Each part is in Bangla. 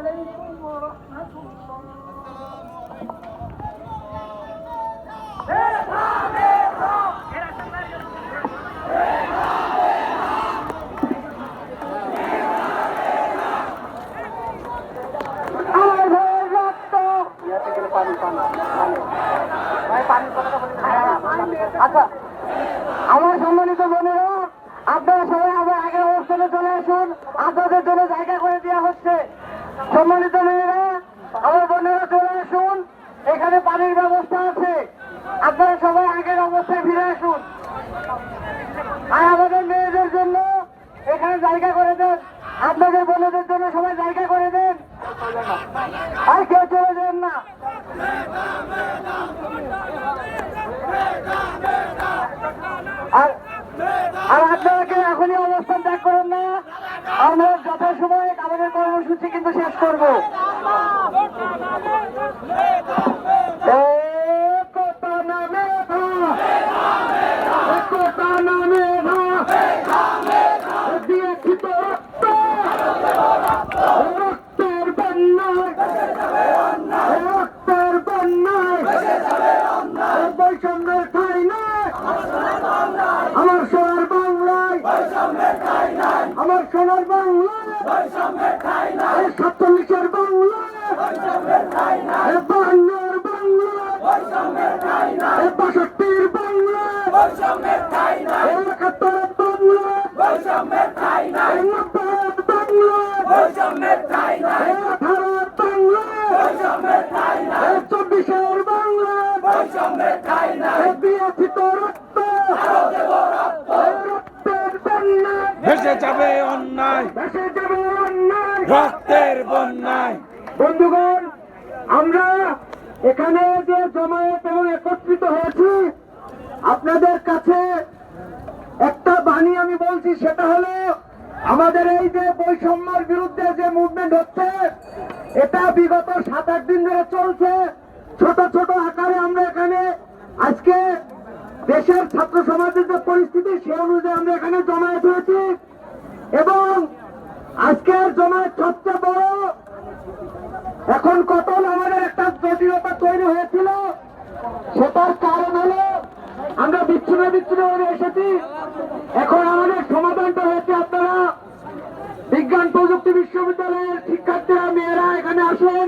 عليكم ورحمة الله আমার ভাইয়ের রক্ত আচ্ছা আমার সম্মানিত বোনেরা আপনারা সবাই আবার আগের অবস্থানে চলে আসুন আপনাদের জন্য জায়গা করে দেওয়া হচ্ছে সম্মানিত মেয়েরা, আমার বোনেরা চলে আসুন। এখানে পানির ব্যবস্থা আছে। আপনারা সবাই আগের অবস্থায় ফিরে আসুন। আর আমাদের মেয়েদের জন্য এখানে জায়গা করে দেন। আপনাদের বোনেদের জন্য সবাই জায়গা করে দেন। আর কেউ চলে যান না। আর আর আপনারা কেউ এখনই আমরা যথাসময়ে আমাদের কর্মসূচি কিন্তু শেষ করব একতা নামে ভা, একতা নামে ভা, দিয়েছি তো রক্ত, রক্তের বন্যায়, রক্তের বন্যায়, বৈষম্যের ঠাই নয় আমার সোনার বাংলায় আমার সোনার বাংলায় এই বাহান্নর বাংলায় এই বাষট্টির এই একাত্তরের বাংলায় নব্বইয়ের বাংলায় চব্বিশের বাংলায় এই দিয়েছি তো রক্ত এই রক্তের বন্যায় ভেসে যাবে অন্যায়। ভেসে যাবে অন্যায়। রক্তের বন্যায়। বন্ধুগণ আমরা এখানে যে জমায়েত এবং একত্রিত হয়েছি আপনাদের কাছে একটা বাণী আমি বলছি সেটা হলো আমাদের এই যে বৈষম্যের বিরুদ্ধে যে মুভমেন্ট হচ্ছে এটা বিগত সাত আট দিন ধরে চলছে। ছোট ছোট আকারে আমরা এখানে আজকে দেশের ছাত্র সমাজের যে পরিস্থিতি, সে অনুযায়ী আমরা এখানে জমায়েত হয়েছি। এবং আজকের জমায়েত সবচেয়ে বড়, এখন কত আমাদের একটা জটিলতা তৈরি হয়েছিল, সেটার কারণ হলো আমরা বিচ্ছিন্ন বিচ্ছিন্ন ভাবে এসেছি। এখন আমাদের সমাধানটা হয়েছে আপনারা বিজ্ঞান প্রযুক্তি বিশ্ববিদ্যালয়ের শিক্ষার্থীরা, মেয়েরা এখানে আসেন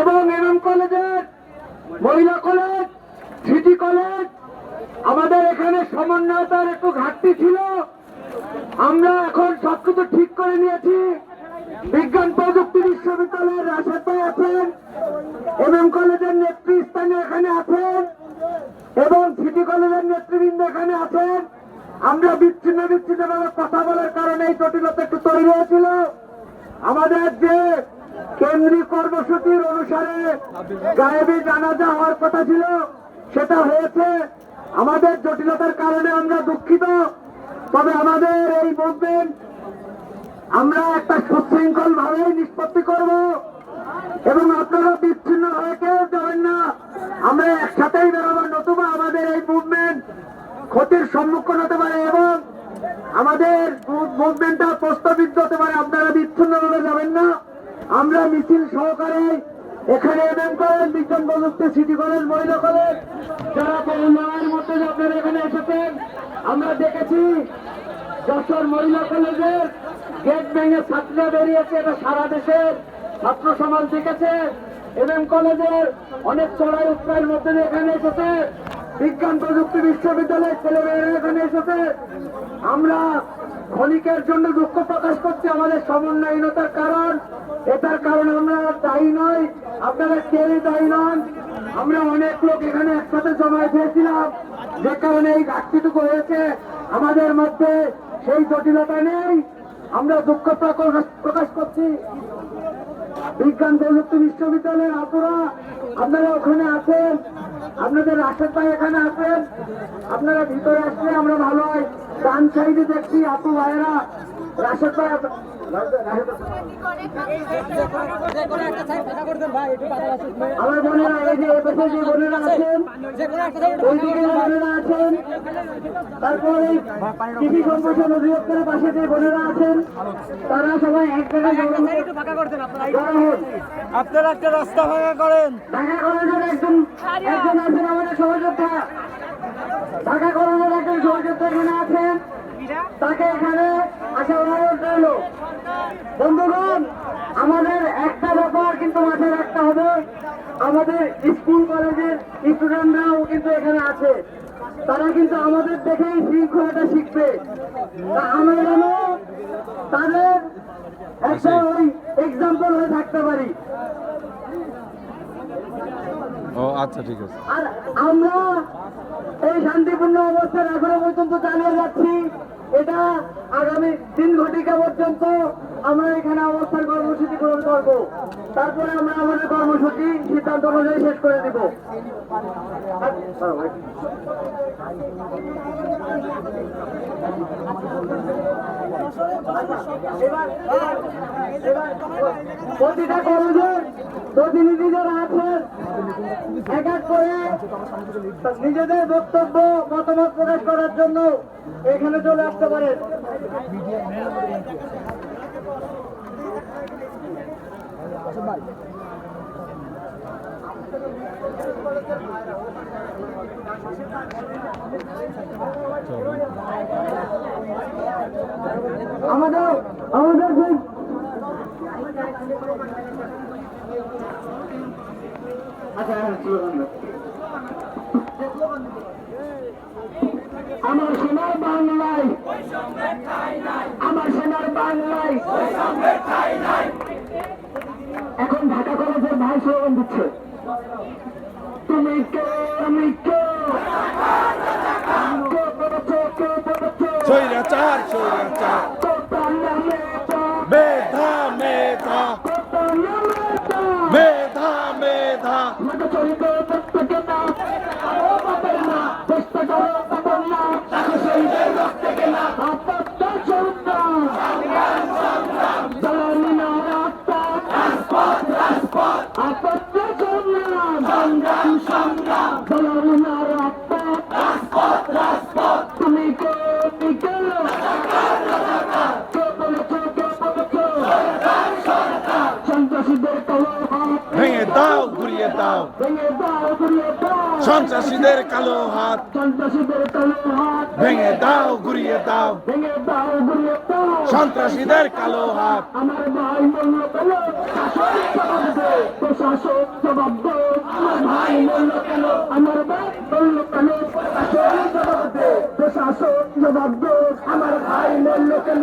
এবং এমএম কলেজের, মহিলা কলেজ, সিটি কলেজ সমন্বয়তার একটু ঘাটতি ছিল। আমরা এখন সবকিছু ঠিক করে নিয়েছি। বিজ্ঞান প্রযুক্তি বিশ্ববিদ্যালয়ের রাশেদ আছেন এমএম কলেজের নেতৃস্থানে এখানে আছেন এবং সিটি কলেজের নেতৃবৃন্দ এখানে আছেন। আমরা বিচ্ছিন্ন বিচ্ছিন্ন ভাবে কথা বলার কারণে এই জটিলতা একটু তৈরি হয়েছিল। আমাদের যে কেন্দ্রীয় কর্মসূচির অনুসারে গায়েবী জানাজা হওয়ার কথা ছিল। সেটা হয়েছে আমাদের জটিলতার কারণে আমরা দুঃখিত, তবে আমাদের এই মুভমেন্ট আমরা একটা সুশৃঙ্খল ভাবে নিষ্পত্তি করব এবং আপনারা বিচ্ছিন্ন হয়ে কেউ যাবেন না। আমরা একসাথেই বেরোবো, নতুবা আমাদের এই মুভমেন্ট ক্ষতির সম্মুখীন হতে পারে এবং আমাদের মুভমেন্টটা প্রস্তাবিত হতে পারে। আপনারা বিচ্ছিন্ন ভাবে যাবেন না। আমরা মিছিল সহকারে এখানে এমএম কলেজ বিজ্ঞান প্রযুক্তি, সিটি কলেজ, মহিলা কলেজ। যারা উন্নয়নের মধ্যে আপনারা এখানে এসেছেন, আমরা দেখেছি যশোর মহিলা কলেজের গেট ভেঙে ছাত্ররা বেরিয়েছে, এটা সারা দেশের ছাত্র সমাজ দেখেছে। এমএম কলেজের অনেক চড়াই উৎসাহের মধ্যে এখানে এসেছে। বিজ্ঞান প্রযুক্তি বিশ্ববিদ্যালয়ের ছেলেমেয়েরা এখানে এসেছে। আমরা ক্ষণিকের জন্য দুঃখ প্রকাশ করছি আমাদের সমন্বয়হীনতার কারণ। এটার কারণ আমরা দায়ী নই, আপনারা কেউই দায়ী নন। আমরা অনেক লোক এখানে একসাথে জমায় হয়েছিলাম। যে কারণে এই ঘাটতিটুকু হয়েছে। আমাদের মধ্যে সেই জটিলতা নেই। আমরা দুঃখ প্রকাশ- করছি। বিজ্ঞান প্রযুক্তি বিশ্ববিদ্যালয়ের আপনারা আপনারা ওখানে আছেন। আপনাদের রাশেদ ভাই এখানে আছেন। আপনারা ভিতরে আসলে আমরা ভালো হয় ডান সাইডে দেখছি আপু ভাইয়েরা। রাশেদ ভাই আমার বোনেরা এই যে এপাশে যে বোনেরা আছেন বোনেরা আছেন তারপর এই কৃষি সম্প্রসারণ অধিদপ্তরের পাশে যে বোনেরা আছেন তারা সবাই এক। আপনারা একটা রাস্তা ভাঙা করেন। ঢাকা কলেজের একজন একজন আছেন আমাদের সহযোদ্ধা। ঢাকা কলেজের একজন আছেন তাকে এখানে আসা অনুরোধ রইল। বন্ধুগণ আমাদের একটা ব্যাপার কিন্তু মাথায় রাখতে হবে। আমাদের স্কুল কলেজের স্টুডেন্টরাও কিন্তু এখানে আছে। তারা কিন্তু আমাদের দেখেই শৃঙ্খলাটা শিখবে। আমরা যেন তাদের একটা ওই এক্সাম্পল হয়ে থাকতে পারি। ও আচ্ছা ঠিক আছে। আর আমরা এই শান্তিপূর্ণ অবস্থান এখনও পর্যন্ত চালিয়ে যাচ্ছি। এটা আগামী তিন ঘটিকা পর্যন্ত আমরা এখানে অবস্থান কর্মসূচি গ্রহণ করব। তারপরে আমরা আমাদের কর্মসূচি সিদ্ধান্ত অনুযায়ী শেষ করে দিব। প্রতিটা কলেজের প্রতিনিধি যারা আছেন এক এক করে নিজেদের বক্তব্য, মতামত প্রকাশ করার জন্য এখানে চলে আসতে পারেন আমাদের আমাদের আচ্ছা দাও। আমার সোনার বাংলায় আমার সোনার বাংলায়। এখন ঢাকা কলেজের ভাই স্লোগান দিচ্ছে। তুমি কে? সংগ্রাম সংগ্রাম। চলনা রাজপথ রাজপথ। তুমি কে তুমি ভেঙে দাও ঘুরিয়ে দাও। ভেঙে দাও ঘুরিয়ে দাও। সন্ত্রাসীদের কালো হাত। ভেঙে দাও, ঘুরিয়ে দাও। ভেঙে দাও ঘুরিয়ে দাও সন্ত্রাসীদের কালো হাত। আমার ভাই মূল্য কেন? প্রশাসক জবাব আমার ভাই মূল্য কেন? আমার ভাই মূল্য কেন? শাসক জবাব দে প্রশাসক জবাব দে আমার ভাই মূল্য কেন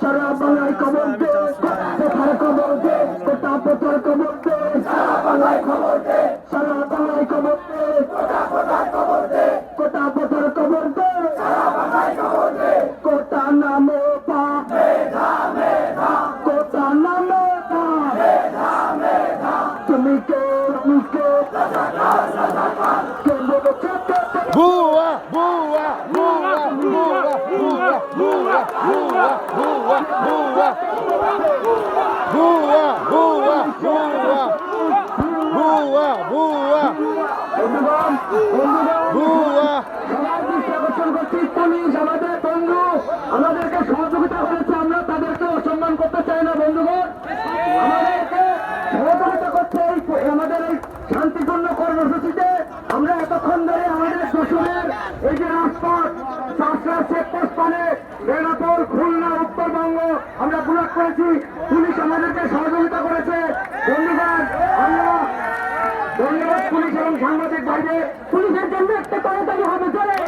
সারা বাংলায় খবর দে কোথার খবর দে কোথা কোথার খবর দে, সারা বাংলায় খবর দে, সারা বাংলায় খবর দে কোথা কোথার খবর দে কোথা কোথার খবর দে, সারা বাংলায় খবর দে কোথা নামে পা, মেধা মেধা কোথা নামে পা, মেধা মেধা। তুমি কে তুমি কে? রাজাকার রাজাকার কে বলেছে বুয়া বুয়া বুয়া বুয়া বুয়া বন্ধুগণ বন্ধুগণ বুয়া সবার দৃষ্টি আকর্ষণ করছি পুলিশ আমাদের বন্ধু আমাদেরকে সহযোগিতা করেছে আমরা তাদেরকে অসম্মান করতে চাই না বন্ধুগণ আমাদেরকে আমাদের শান্তিপূর্ণ কর্মসূচিতে আমরা এতক্ষণ ধরে আমাদের শ্বশুরের এই যে রাজপথ চাষরা চেকপোস্ট পানে বেনাপোল খুলনা, উত্তরবঙ্গ, আমরা ব্লক করেছি, পুলিশ আমাদেরকে সহযোগিতা করেছে। ধন্যবাদ ধন্যবাদ পুলিশ এবং সাংবাদিক বাইরে পুলিশের জন্য একটা তাড়াতাড়ি হবে, জোরে।